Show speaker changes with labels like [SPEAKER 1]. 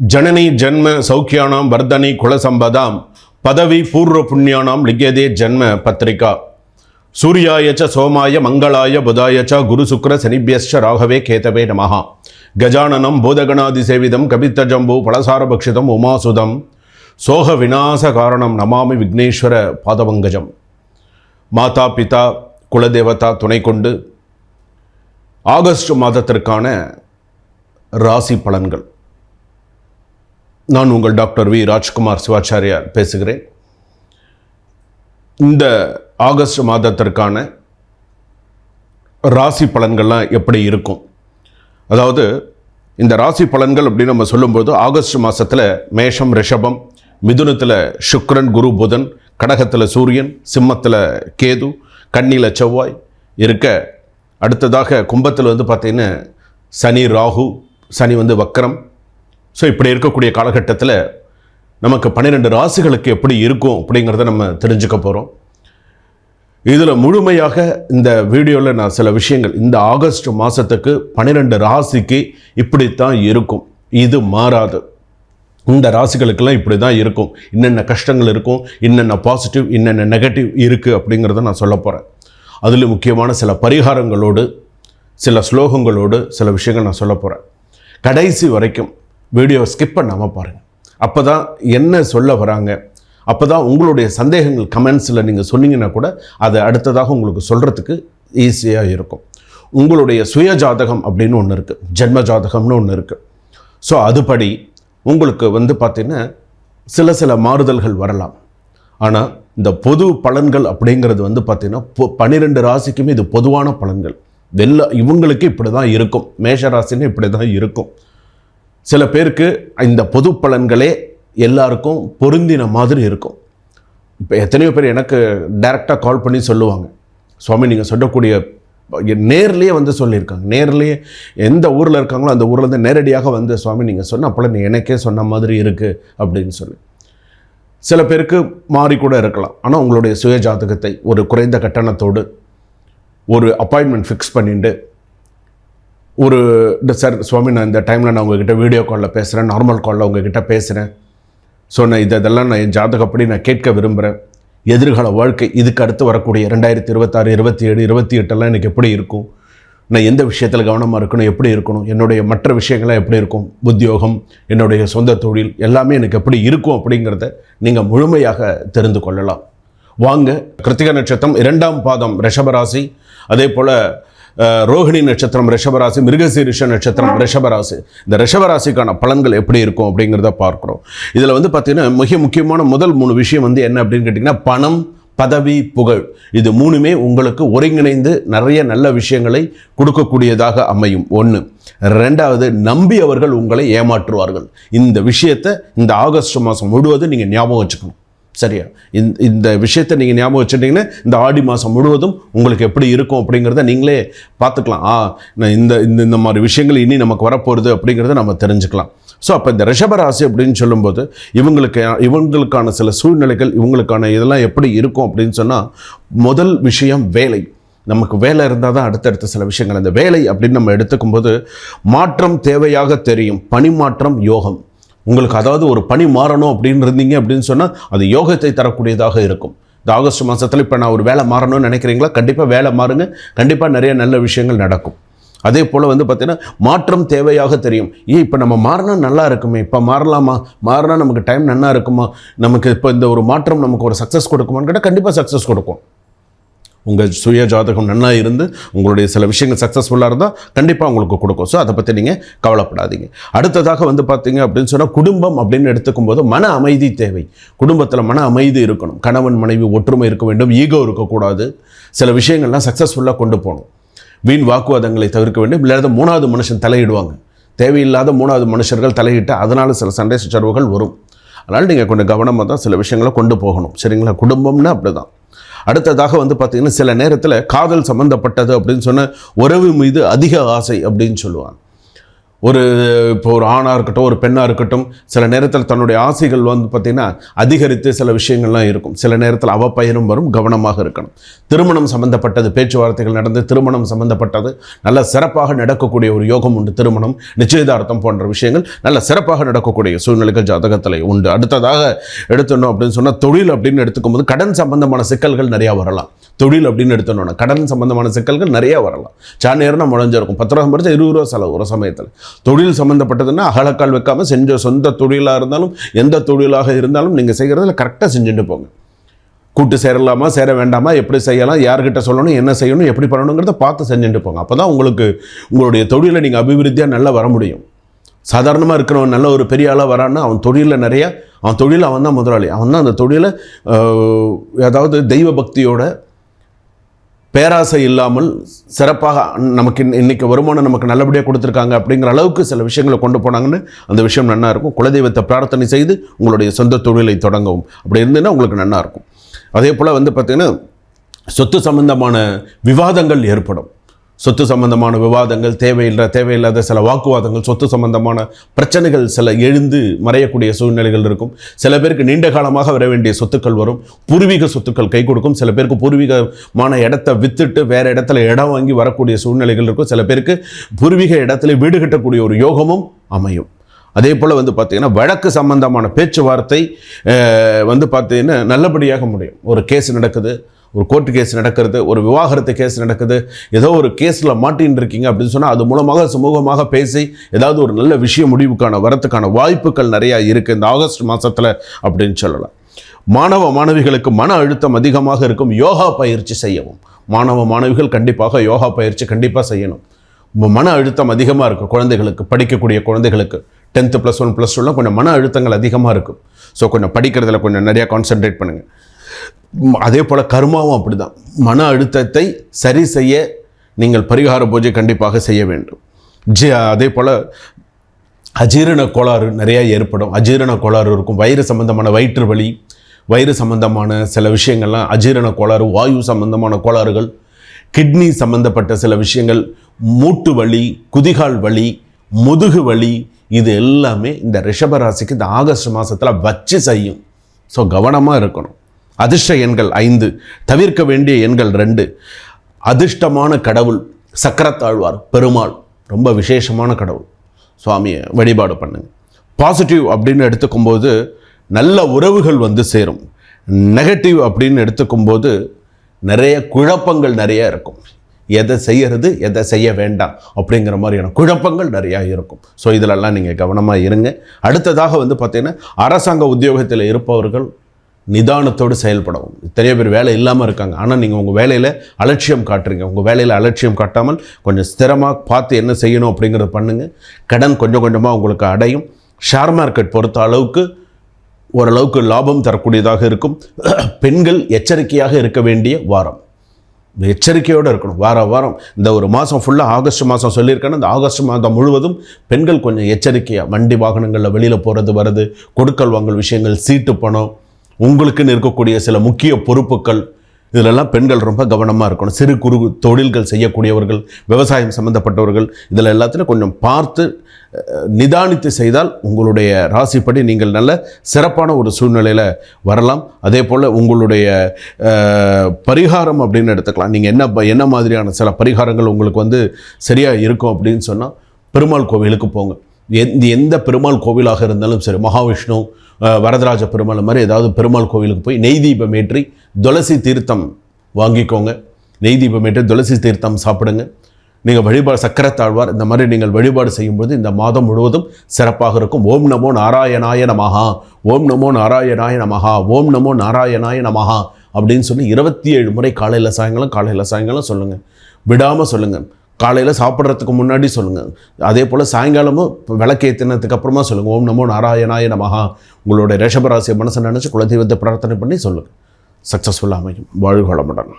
[SPEAKER 1] ஜனனி ஜன்ம சௌக்கியானாம் வர்தனி குலசம்பதாம் பதவி பூர்வ புண்ணியானாம் லிக்யதே ஜென்ம பத்திரிகா. சூர்யாய ச சோமாய மங்களாய புதாய ச குரு சுக்ர சனிபியஸ்ச ராகவே கேதவே நமஹா. கஜானனம் பூதகணாதி சேவிதம் கபித்த ஜம்பு பலசாரபக்ஷிதம் உமாசுதம் சோக விநாச காரணம் நமாமி விக்னேஸ்வர பாதபங்கஜம். மாதா பிதா குலதேவதா துணை கொண்டு ஆகஸ்ட் மாதத்திற்கான ராசி பலன்கள். நான் உங்கள் டாக்டர் வி. ராஜ்குமார் சிவாச்சாரியார் பேசுகிறேன். இந்த ஆகஸ்ட் மாதத்திற்கான ராசி பலன்கள்லாம் எப்படி இருக்கும்? அதாவது இந்த ராசி பலன்கள் அப்படின்னு நம்ம சொல்லும்போது ஆகஸ்ட் மாதத்தில் மேஷம் ரிஷபம் மிதுனத்தில் சுக்ரன் குரு புதன் கடகத்தில் சூரியன் சிம்மத்தில் கேது கண்ணியில் செவ்வாய் இருக்க அடுத்ததாக கும்பத்தில் வந்து பார்த்திங்கன்னா சனி ராகு சனி வந்து வக்கரம் ஸோ இப்படி இருக்கக்கூடிய காலகட்டத்தில் நமக்கு பன்னிரெண்டு ராசிகளுக்கு எப்படி இருக்கும் அப்படிங்கிறத நம்ம தெரிஞ்சுக்க போகிறோம் இதில் முழுமையாக இந்த வீடியோவில் நான் சில விஷயங்கள் இந்த ஆகஸ்ட் மாதத்துக்கு பன்னிரெண்டு ராசிக்கு இப்படித்தான் இருக்கும். இது மாறாது. இந்த ராசிகளுக்கெல்லாம் இப்படி தான் இருக்கும். என்னென்ன கஷ்டங்கள் இருக்கும் என்னென்ன பாசிட்டிவ் என்னென்ன நெகட்டிவ் இருக்குது அப்படிங்கிறத நான் சொல்ல போகிறேன் அதில் முக்கியமான சில பரிகாரங்களோடு சில ஸ்லோகங்களோடு சில விஷயங்கள் நான் சொல்ல போகிறேன் கடைசி வரைக்கும் வீடியோ ஸ்கிப் பண்ணாமல் பாருங்கள் அப்போ தான் என்ன சொல்ல வராங்க? அப்போ தான் உங்களுடைய சந்தேகங்கள் கமெண்ட்ஸில் நீங்கள் சொன்னீங்கன்னா கூட அதை அடுத்ததாக உங்களுக்கு சொல்கிறதுக்கு ஈஸியாக இருக்கும். உங்களுடைய சுய ஜாதகம் அப்படின்னு ஒன்று இருக்குது ஜென்ம ஜாதகம்னு ஒன்று இருக்குது ஸோ அதுபடி உங்களுக்கு வந்து பார்த்திங்கன்னா சில சில மாறுதல்கள் வரலாம். ஆனால் இந்த பொது பலன்கள் அப்படிங்கிறது வந்து பார்த்திங்கன்னா பொ- பன்னிரெண்டு ராசிக்குமே இது பொதுவான பலன்கள். வெள்ள இவங்களுக்கு இப்படி தான் இருக்கும். மேஷ ராசின்னு இப்படி தான் இருக்கும். சில பேருக்கு இந்த பொது பலன்களே எல்லாருக்கும் பொருந்தின மாதிரி இருக்கும். இப்போ எத்தனையோ பேர் எனக்கு டைரெக்டாக கால் பண்ணி சொல்லுவாங்க. சுவாமி நீங்கள் சொல்லக்கூடிய நேர்லேயே வந்து சொல்லியிருக்காங்க. நேர்லேயே எந்த ஊரில் இருக்காங்களோ அந்த ஊரில் இருந்து நேரடியாக வந்து சுவாமி நீங்கள் சொன்ன அப்போல்லாம் நீ எனக்கே சொன்ன மாதிரி இருக்குது அப்படின்னு சொல்லி. சில பேருக்கு மாறி கூட இருக்கலாம். ஆனால் உங்களுடைய சுய ஜாதகத்தை ஒரு குறைந்த கட்டணத்தோடு ஒரு அப்பாயின்மெண்ட் ஃபிக்ஸ் பண்ணிட்டு ஒரு இந்த சார் சுவாமி நான் இந்த டைமில் நான் உங்ககிட்ட வீடியோ காலில் பேசுகிறேன் நார்மல் காலில் உங்ககிட்ட பேசுகிறேன் ஸோ நான் இதெல்லாம் நான் என் ஜாதகப்படி நான் கேட்க விரும்புகிறேன் எதிர்கால வாழ்க்கை இதுக்கு அடுத்து வரக்கூடிய ரெண்டாயிரத்தி இருபத்தாறு இருபத்தி ஏழு இருபத்தி எட்டெல்லாம் எனக்கு எப்படி இருக்கும்? நான் எந்த விஷயத்தில் கவனமாக இருக்கணும் எப்படி இருக்கணும்? என்னுடைய மற்ற விஷயங்கள்லாம் எப்படி இருக்கும்? உத்தியோகம் என்னுடைய சொந்த தொழில் எல்லாமே எனக்கு எப்படி இருக்கும் அப்படிங்கிறத நீங்கள் முழுமையாக தெரிந்து கொள்ளலாம். வாங்க கிருத்திக நட்சத்திரம் இரண்டாம் பாதம் ரிஷபராசி. அதே போல் ரோஹிணி நட்சத்திரம் ரிஷபராசி மிருகசீரிஷ நட்சத்திரம் ரிஷபராசி. இந்த ரிஷபராசிக்கான பலன்கள் எப்படி இருக்கும் அப்படிங்கிறத பார்க்குறோம். இதில் வந்து பார்த்திங்கன்னா மிக முக்கியமான முதல் மூணு விஷயம் வந்து என்ன அப்படின்னு கேட்டிங்கன்னா பணம் பதவி புகழ். இது மூணுமே உங்களுக்கு ஒருங்கிணைந்து நிறைய நல்ல விஷயங்களை கொடுக்கக்கூடியதாக அமையும். ஒன்று ரெண்டாவது நம்பி அவர்கள் உங்களை ஏமாற்றுவார்கள். இந்த விஷயத்தை இந்த ஆகஸ்ட் மாதம் முழுவதும் நீங்கள் ஞாபகம் வச்சுக்கணும். சரியா? இந்த இந்த விஷயத்தை நீங்கள் ஞாபகம் வச்சுட்டிங்கன்னா இந்த ஆடி மாதம் முழுவதும் உங்களுக்கு எப்படி இருக்கும் அப்படிங்கிறத நீங்களே பார்த்துக்கலாம். ஆ நான் இந்த இந்த இந்த மாதிரி விஷயங்கள் இனி நமக்கு வரப்போகிறது அப்படிங்கிறத நம்ம தெரிஞ்சுக்கலாம். ஸோ அப்போ இந்த ரிஷபராசி அப்படின்னு சொல்லும்போது இவங்களுக்கு இவங்களுக்கான சில சூழ்நிலைகள் இவங்களுக்கான இதெல்லாம் எப்படி இருக்கும் அப்படின்னு சொன்னால் முதல் விஷயம் வேலை. நமக்கு வேலை இருந்தால் தான் அடுத்தடுத்த சில விஷயங்கள். அந்த வேலை அப்படின்னு நம்ம எடுத்துக்கும்போது மாற்றம் தேவையாக தெரியும். பணிமாற்றம் யோகம். உங்களுக்கு அதாவது ஒரு பணி மாறணும் அப்படின்னு இருந்தீங்க அப்படின்னு சொன்னால் அது யோகத்தை தரக்கூடியதாக இருக்கும். இந்த ஆகஸ்ட் மாதத்தில் இப்போ நான் ஒரு வேலை மாறணும்னு நினைக்கிறீங்களா? கண்டிப்பாக வேலை மாறுங்க. கண்டிப்பாக நிறைய நல்ல விஷயங்கள் நடக்கும். அதே போல் வந்து பார்த்திங்கன்னா மாற்றம் தேவையாக தெரியும். ஏன் இப்போ நம்ம மாறினா நல்லா இருக்குமே? இப்போ மாறலாமா? மாறினா நமக்கு டைம் நல்லா இருக்குமா? நமக்கு இப்போ இந்த ஒரு மாற்றம் நமக்கு ஒரு சக்ஸஸ் கொடுக்குமான்னு கேட்டால் கண்டிப்பாக சக்ஸஸ் கொடுக்கும். உங்கள் சுய ஜாதகம் நன்னா இருந்து உங்களுடைய சில விஷயங்கள் சக்ஸஸ்ஃபுல்லாக இருந்தால் கண்டிப்பாக உங்களுக்கு கொடுக்கும். ஸோ அதை பற்றி நீங்கள் கவலைப்படாதீங்க. அடுத்ததாக வந்து பார்த்தீங்க அப்படின்னு சொன்னால் குடும்பம் அப்படின்னு எடுத்துக்கும் போது மன அமைதி தேவை. குடும்பத்தில் மன அமைதி இருக்கணும். கணவன் மனைவி ஒற்றுமை இருக்க வேண்டும். ஈகோ இருக்கக்கூடாது. சில விஷயங்கள்லாம் சக்ஸஸ்ஃபுல்லாக கொண்டு போகணும். வீண் வாக்குவாதங்களை தவிர்க்க வேண்டும். இல்லாத மூணாவது மனுஷன் தலையிடுவாங்க. தேவையில்லாத மூணாவது மனுஷர்கள் தலையிட்டு அதனால் சில சண்டை சச்சரவுகள் வரும். அதனால் நீங்கள் கொஞ்சம் கவனமாக தான் சில விஷயங்களை கொண்டு போகணும். சரிங்களா? குடும்பம்னா அப்படி தான் அடுத்ததாக வந்து பார்த்திங்கன்னா சில நேரத்தில் காதல் சம்மந்தப்பட்டது அப்படின்னு சொன்ன உறவு மீது அதிக ஆசை அப்படின்னு சொல்லுவாங்க. ஒரு இப்போ ஒரு ஆணாக இருக்கட்டும் ஒரு பெண்ணாக இருக்கட்டும் சில நேரத்தில் தன்னுடைய ஆசைகள் வந்து பார்த்திங்கன்னா அதிகரித்து சில விஷயங்கள்லாம் இருக்கும். சில நேரத்தில் அவப்பயனும் வரும் கவனமாக இருக்கணும். திருமணம் சம்பந்தப்பட்டது பேச்சுவார்த்தைகள் நடந்து திருமணம் சம்பந்தப்பட்டது நல்ல சிறப்பாக நடக்கக்கூடிய ஒரு யோகம் உண்டு. திருமணம் நிச்சயதார்த்தம் போன்ற விஷயங்கள் நல்ல சிறப்பாக நடக்கக்கூடிய சூழ்நிலைகள் ஜாதகத்தில் உண்டு. அடுத்ததாக எடுத்துடணும் அப்படின்னு சொன்னால் தொழில் அப்படின்னு எடுத்துக்கும்போது கடன் சம்பந்தமான சிக்கல்கள் நிறையா வரலாம். தொழில் அப்படின்னு எடுத்துனோன்னா கடன் சம்பந்தமான சிக்கல்கள் நிறைய வரலாம். சா நேரம் முளைஞ்சிருக்கும் பத்து ரூபா சம்பாரிச்சா இருபது ரூபா செலவு ஒரு சமயத்தில். தொழில் சம்மந்தப்பட்டதுன்னா அகலக்கால் வைக்காமல் செஞ்ச சொந்த தொழிலாக இருந்தாலும் எந்த தொழிலாக இருந்தாலும் நீங்கள் செய்கிறதுல கரெக்டாக செஞ்சுட்டு போங்க. கூட்டு சேரலாமா சேர வேண்டாமா எப்படி செய்யலாம் யார்கிட்ட சொல்லணும் என்ன செய்யணும் எப்படி பண்ணணுங்கிறத பார்த்து செஞ்சுட்டு போங்க. அப்போ தான் உங்களுக்கு உங்களுடைய தொழிலை நீங்கள் அபிவிருத்தியாக நல்லா வர முடியும். சாதாரணமாக இருக்கிறவன் நல்ல ஒரு பெரிய ஆளாக வரான்னா அவன் தொழிலில் நிறையா அவன் தொழில் அவன் தான் முதலாளி. அவன் தான் அந்த தொழிலை ஏதாவது தெய்வ பக்தியோட பேராசை இல்லாமல் சிறப்பாக நமக்கு இன்றைக்கி இன்னைக்கு வருமானம் நமக்கு நல்லபடியாக கொடுத்துருக்காங்க அப்படிங்கிற அளவுக்கு சில விஷயங்களை கொண்டு போனாங்கன்னு அந்த விஷயம் நல்லா இருக்கும். குலதெய்வத்தை பிரார்த்தனை செய்து உங்களுடைய சொந்த தொழிலை தொடங்கவும். அப்படி இருந்ததுன்னா உங்களுக்கு நல்லா இருக்கும். அதே போல் வந்து பார்த்திங்கன்னா சொத்து சம்பந்தமான விவாதங்கள் ஏற்படும். சொத்து சம்பந்தமான விவாதங்கள் தேவையில்லை தேவையில்லாத சில வாக்குவாதங்கள் சொத்து சம்பந்தமான பிரச்சனைகள் சில எழுந்து மறையக்கூடிய சூழ்நிலைகள் இருக்கும். சில பேருக்கு நீண்ட காலமாக வர வேண்டிய சொத்துக்கள் வரும். பூர்வீக சொத்துக்கள் கை கொடுக்கும். சில பேருக்கு பூர்வீகமான இடத்த வித்துட்டு வேறு இடத்துல இடம் வாங்கி வரக்கூடிய சூழ்நிலைகள் இருக்கும். சில பேருக்கு பூர்வீக இடத்துல வீடு கட்டக்கூடிய ஒரு யோகமும் அமையும். அதே போல் வந்து பார்த்தீங்கன்னா வழக்கு சம்பந்தமான பேச்சுவார்த்தை வந்து பார்த்திங்கன்னா நல்லபடியாக முடியும். ஒரு கேஸ் நடக்குது. ஒரு கோர்ட்டு கேஸ் நடக்கிறது ஒரு விவாகரத்து கேஸ் நடக்குது ஏதோ ஒரு கேஸில் மாட்டின்னு இருக்கீங்க அப்படின்னு சொன்னால் அது மூலமாக சுமூகமாக பேசி ஏதாவது ஒரு நல்ல விஷயம் முடிவுக்கான வரத்துக்கான வாய்ப்புகள் நிறையா இருக்குது இந்த ஆகஸ்ட் மாதத்தில் அப்படின்னு சொல்லலாம். மாணவ மாணவிகளுக்கு மன அழுத்தம் அதிகமாக இருக்கும். யோகா பயிற்சி செய்யவும். மாணவ மாணவிகள் கண்டிப்பாக யோகா பயிற்சி கண்டிப்பாக செய்யணும். மன அழுத்தம் அதிகமாக இருக்கும் குழந்தைகளுக்கு படிக்கக்கூடிய குழந்தைகளுக்கு. டென்த்து ப்ளஸ் ஒன் ப்ளஸ் டூலாம் கொஞ்சம் மன அழுத்தங்கள் அதிகமாக இருக்கும். ஸோ கொஞ்சம் படிக்கிறதுல கொஞ்சம் நிறையா கான்சென்ட்ரேட் பண்ணுங்கள் அதே போல் கர்மாவும் அப்படிதான். மன அழுத்தத்தை சரி செய்ய நீங்கள் பரிகார பூஜை கண்டிப்பாக செய்ய வேண்டும். ஜி அதே போல் அஜீரண கோளாறு நிறையா ஏற்படும். அஜீரண கோளாறு இருக்கும். வயிறு சம்பந்தமான வயிற்று வலி வயிறு சம்பந்தமான சில விஷயங்கள்லாம் அஜீரண கோளாறு வாயு சம்பந்தமான கோளாறுகள் கிட்னி சம்பந்தப்பட்ட சில விஷயங்கள் மூட்டு வலி குதிகால் வலி முதுகு வலி இது எல்லாமே இந்த ரிஷபராசிக்கு இந்த ஆகஸ்ட் மாதத்தில் வச்சு செய்யும். ஸோ கவனமாக இருக்கணும். அதிர்ஷ்ட எண்கள் ஐந்து தவிர்க்க வேண்டிய எண்கள் ரெண்டு. அதிர்ஷ்டமான கடவுள் சக்கரத்தாழ்வார் பெருமாள். ரொம்ப விசேஷமான கடவுள். சுவாமியை வழிபாடு பண்ணுங்க. பாசிட்டிவ் அப்படின்னு எடுத்துக்கும்போது நல்ல உறவுகள் வந்து சேரும். நெகட்டிவ் அப்படின்னு எடுத்துக்கும்போது நிறைய குழப்பங்கள் நிறைய இருக்கும். எதை செய்யறது எதை செய்ய வேண்டாம் அப்படிங்கிற மாதிரியான குழப்பங்கள் நிறையா இருக்கும். ஸோ இதிலெல்லாம் நீங்கள் கவனமாக இருங்க. அடுத்ததாக வந்து பார்த்திங்கன்னா அரசாங்க உத்தியோகத்தில் இருப்பவர்கள் நிதானத்தோடு செயல்படவும். நிறைய பேர் வேலை இல்லாமல் இருக்காங்க. ஆனால் நீங்கள் உங்கள் வேலையில் அலட்சியம் காட்டுறீங்க. உங்கள் வேலையில் அலட்சியம் காட்டாமல் கொஞ்சம் ஸ்திரமாக பார்த்து என்ன செய்யணும் அப்படிங்கிறத பண்ணுங்கள் கடன் கொஞ்சம் கொஞ்சமாக உங்களுக்கு அடையும். ஷேர் மார்க்கெட் பொறுத்த அளவுக்கு ஓரளவுக்கு லாபம் தரக்கூடியதாக இருக்கும். பெண்கள் எச்சரிக்கையாக இருக்க வேண்டிய வாரம். எச்சரிக்கையோடு இருக்கணும். வார வாரம். இந்த ஒரு மாதம் ஃபுல்லாக ஆகஸ்ட் மாதம் சொல்லியிருக்கேன்னா இந்த ஆகஸ்ட் மாதம் முழுவதும் பெண்கள் கொஞ்சம் எச்சரிக்கையாக வண்டி வாகனங்களில் வெளியில் போகிறது வர்றது கொடுக்கல் வாங்கல் விஷயங்கள் சீட்டு பணம் உங்களுக்குன்னு இருக்கக்கூடிய சில முக்கிய பொறுப்புகள் இதிலெல்லாம் பெண்கள் ரொம்ப கவனமாக இருக்கணும். சிறு குறு தொழில்கள் செய்யக்கூடியவர்கள் விவசாயம் சம்மந்தப்பட்டவர்கள் இதில் எல்லாத்துலையும் கொஞ்சம் பார்த்து நிதானித்து செய்தால் உங்களுடைய ராசிப்படி நீங்கள் நல்ல சிறப்பான ஒரு சூழ்நிலையில் வரலாம். அதே போல் உங்களுடைய பரிகாரம் அப்படின்னு எடுத்துக்கலாம். நீங்கள் என்ன ப- என்ன மாதிரியான சில பரிகாரங்கள் உங்களுக்கு வந்து சரியாக இருக்கும் அப்படின்னு சொன்னால் பெருமாள் கோவிலுக்கு போங்க. எந்த எந்த பெருமாள் கோவிலாக இருந்தாலும் சரி மகாவிஷ்ணு வரதராஜ பெருமாள் மாதிரி ஏதாவது பெருமாள் கோவிலுக்கு போய் நெய் தீபம் ஏற்றி துளசி தீர்த்தம் வாங்கிக்கோங்க. நெய் தீபம் ஏற்றி துளசி தீர்த்தம் சாப்பிடுங்க. நீங்கள் வழிபாடு சக்கரத்தாழ்வார் இந்த மாதிரி நீங்கள் வழிபாடு செய்யும்போது இந்த மாதம் முழுவதும் சிறப்பாக இருக்கும். ஓம் நமோ நாராயணாய நமஹா. ஓம் நமோ நாராயணாய நமஹா. ஓம் நமோ நாராயணாய நமஹா. அப்படின்னு சொல்லி இருபத்தி ஏழு முறை காலையில் சாயங்காலம் காலையில் சாயங்காலம் சொல்லுங்கள் விடாமல் சொல்லுங்கள் காலையில் சாப்பிட்றதுக்கு முன்னாடி சொல்லுங்கள் அதே போல் சாயங்காலமும் விளக்கேற்றினதுக்கு அப்புறமா சொல்லுங்கள் ஓம் நமோ நாராயணாய நமஹா. உங்களுடைய ரேஷபராசியை மனசை நினச்சி குலதெய்வத்தை பிரார்த்தனை பண்ணி சொல்லுங்கள் சக்ஸஸ்ஃபுல்லாக அமையும். வாழ்க